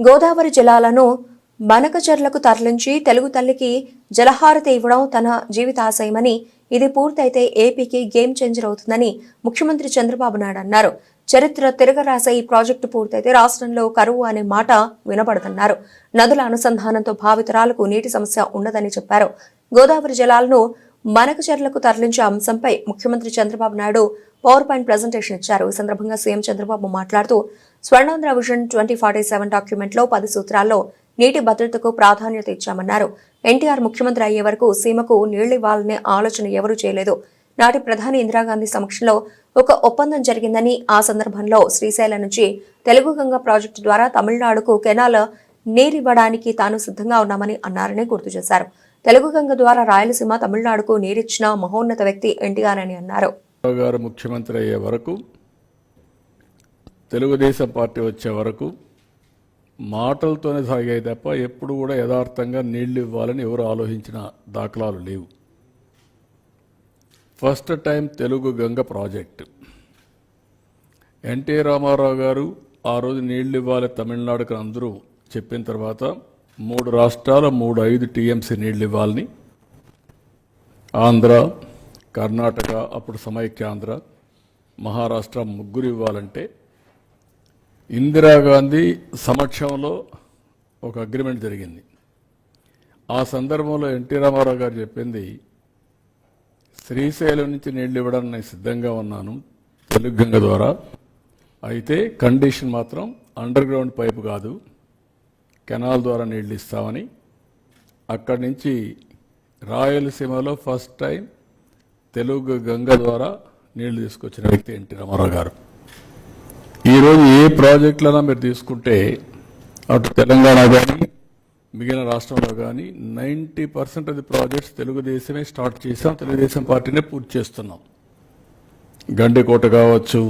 గోదావరి జలాలను మనకచర్లకు తరలించి తెలుగు తల్లికి జలహారతి ఇవ్వడం తన జీవితాశయమని ఇది పూర్తయితే ఏపీకి గేమ్ చేంజర్ అవుతుందని ముఖ్యమంత్రి చంద్రబాబు నాయుడు అన్నారు. చరిత్ర తిరగరాసే ఈ ప్రాజెక్టు పూర్తయితే రాష్ట్రంలో కరువు అనే మాట వినబడుతున్నారు నదుల అనుసంధానంతో భావితరాలకు నీటి సమస్య ఉండదని చెప్పారు. గోదావరి జలాలను మనకచర్లకు తరలించే అంశంపై ముఖ్యమంత్రి Chandrababu Naidu power point presentation ఇచ్చారు. ఈ సందర్భంగా సీఎం చంద్రబాబు మాట్లాడుతూ Swarnandhra vision twenty forty seven డాక్యుమెంట్లో పది సూత్రాల్లో నీటి భద్రతకు ప్రాధాన్యత ఇచ్చామన్నారు. ఎన్టీఆర్ ముఖ్యమంత్రి అయ్యే వరకు సీమకు నీళ్ళివ్వాలనే ఆలోచన ఎవరూ చేయలేదు. నాటి ప్రధాని ఇందిరాగాంధీ సమక్షంలో ఒక ఒప్పందం జరిగిందని ఆ సందర్భంలో శ్రీశైలం నుంచి తెలుగు గంగ ప్రాజెక్టు ద్వారా తమిళనాడుకు కెనాల్ నీరివ్వడానికి తాను సిద్ధంగా ఉన్నామని అన్నారని గుర్తు చేశారు. తెలుగు గంగ ద్వారా రాయలసీమ తమిళనాడుకు నీరిచ్చిన మహోన్నత వ్యక్తి ఎన్టీఆర్ అని అన్నారు. గారు ముఖ్యమంత్రి అయ్యే వరకు తెలుగుదేశం పార్టీ వచ్చే వరకు మాటలతోనే సాగాయి తప్ప ఎప్పుడు కూడా యథార్థంగా నీళ్ళు ఇవ్వాలని ఎవరు ఆలోచించిన దాఖలాలు లేవు. First time Telugu Ganga project. NT Ramarao గారు ఆ రోజు నీళ్ళు ఇవ్వాలి తమిళనాడుకు అందరూ చెప్పిన తర్వాత మూడు రాష్ట్రాల మూడు ఐదు టీఎంసీ నీళ్ళు ఇవ్వాలని ఆంధ్ర కర్ణాటక అప్పుడు సమైక్యాంధ్ర మహారాష్ట్ర ముగ్గురు ఇవ్వాలంటే ఇందిరాగాంధీ సమక్షంలో ఒక అగ్రిమెంట్ జరిగింది. ఆ సందర్భంలో ఎన్టీ రామారావు గారు చెప్పింది శ్రీశైలం నుంచి నీళ్ళు ఇవ్వడానికి నేను సిద్ధంగా ఉన్నాను తెలుగు గంగ ద్వారా. అయితే కండిషన్ మాత్రం అండర్ గ్రౌండ్ పైపు కాదు కెనాల్ ద్వారా నీళ్ళు ఇస్తామని. అక్కడి నుంచి రాయలసీమలో ఫస్ట్ టైం తెలుగు గంగ ద్వారా నీళ్ళు తీసుకొచ్చిన వ్యక్తి ఎన్టీ రామారావు గారు. ఈరోజు ఏ ప్రాజెక్టులైనా మీరు తీసుకుంటే అటు తెలంగాణ కానీ మిగిలిన రాష్ట్రంలో కానీ ninety percent of the projects తెలుగుదేశమే start చేసాం తెలుగుదేశం పార్టీనే పూర్తి చేస్తున్నాం. గండికోట కావచ్చు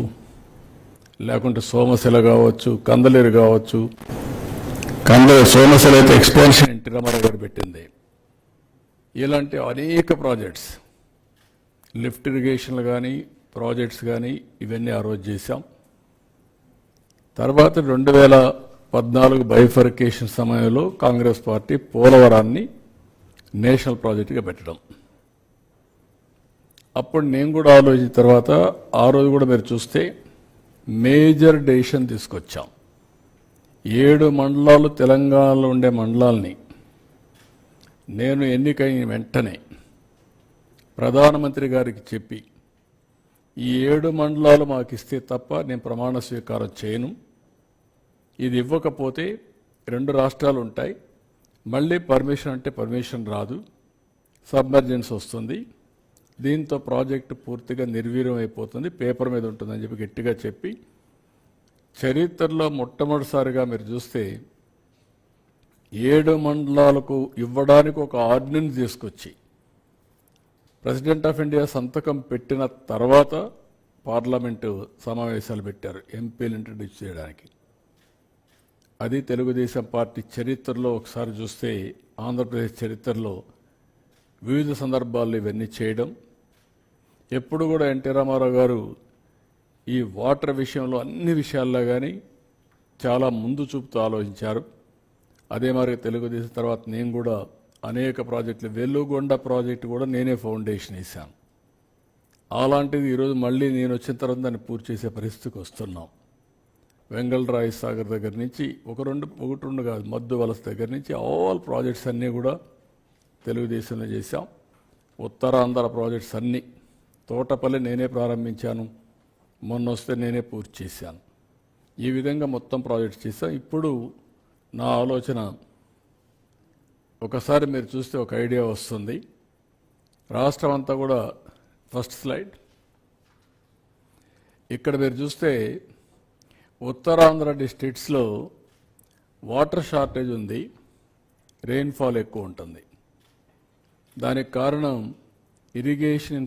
లేకుంటే సోమశిల కావచ్చు కందలేరు కావచ్చు కంద సోమశిల అయితే ఎక్స్పాన్షన్ ఎన్టీ రామారావు గారు పెట్టింది. ఇలాంటి అనేక ప్రాజెక్ట్స్ లిఫ్ట్ ఇరిగేషన్లు కానీ ప్రాజెక్ట్స్ కానీ ఇవన్నీ ఆ రోజు చేశాం. తర్వాత రెండు వేల పద్నాలుగు బైఫర్కేషన్ సమయంలో కాంగ్రెస్ పార్టీ పోలవరాన్ని నేషనల్ ప్రాజెక్టుగా పెట్టడం. అప్పుడు నేను కూడా ఆలోచించిన తర్వాత ఆ రోజు కూడా మీరు చూస్తే మేజర్ డెసిషన్ తీసుకొచ్చాం. ఏడు మండలాలు తెలంగాణలో ఉండే మండలాల్ని. నేను ఎన్నికైన వెంటనే ప్రధానమంత్రి గారికి చెప్పి ఈ ఏడు మండలాలు మాకు ఇస్తే తప్ప నేను ప్రమాణ స్వీకారం చేయను. ఇది ఇవ్వకపోతే రెండు రాష్ట్రాలు ఉంటాయి. మళ్ళీ పర్మిషన్ అంటే పర్మిషన్ రాదు. సబ్మర్జెన్స్ వస్తుంది. దీంతో ప్రాజెక్టు పూర్తిగా నిర్వీర్యం అయిపోతుంది పేపర్ మీద ఉంటుందని చెప్పి గట్టిగా చెప్పి చరిత్రలో మొట్టమొదటిసారిగా మీరు చూస్తే ఏడు మండలాలకు ఇవ్వడానికి ఒక ఆర్డినెన్స్ తీసుకొచ్చి ప్రెసిడెంట్ ఆఫ్ ఇండియా సంతకం పెట్టిన తర్వాత పార్లమెంటు సమావేశాలు పెట్టారు ఎంపీలు ఇంట్రడ్యూస్ చేయడానికి. అది తెలుగుదేశం పార్టీ చరిత్రలో ఒకసారి చూస్తే ఆంధ్రప్రదేశ్ చరిత్రలో వివిధ సందర్భాల్లో ఇవన్నీ చేయడం. ఎప్పుడు కూడా ఎన్టీ రామారావు గారు ఈ వాటర్ విషయంలో అన్ని విషయాల్లో కానీ చాలా ముందు చూపుతూ ఆలోచించారు. అదే మరి తెలుగుదేశం తర్వాత నేను కూడా అనేక ప్రాజెక్టులు. వెల్లుగొండ ప్రాజెక్టు కూడా నేనే ఫౌండేషన్ వేశాను. అలాంటిది ఈరోజు మళ్ళీ నేను వచ్చిన తర్వాత దాన్ని పూర్తి చేసే పరిస్థితికి వస్తున్నాం. వెంగళరాయ సాగర్ దగ్గర నుంచి ఒక రెండు ఒకటి రెండు కాదు మద్దు వలస దగ్గర నుంచి ఆల్ ప్రాజెక్ట్స్ అన్నీ కూడా తెలుగుదేశంలో చేశాం. ఉత్తరాంధ్ర ప్రాజెక్ట్స్ అన్నీ. తోటపల్లి నేనే ప్రారంభించాను. మొన్న వస్తే నేనే పూర్తి చేశాను. ఈ విధంగా మొత్తం ప్రాజెక్ట్స్ చేశాం. ఇప్పుడు నా ఆలోచన ఒకసారి మీరు చూస్తే ఒక ఐడియా వస్తుంది. రాష్ట్రం అంతా కూడా ఫస్ట్ స్లైడ్. ఇక్కడ మీరు చూస్తే ఉత్తరాంధ్ర డిస్ట్రిక్ట్స్లో వాటర్ షార్టేజ్ ఉంది రెయిన్ఫాల్ ఎక్కువ ఉంటుంది. దానికి కారణం ఇరిగేషన్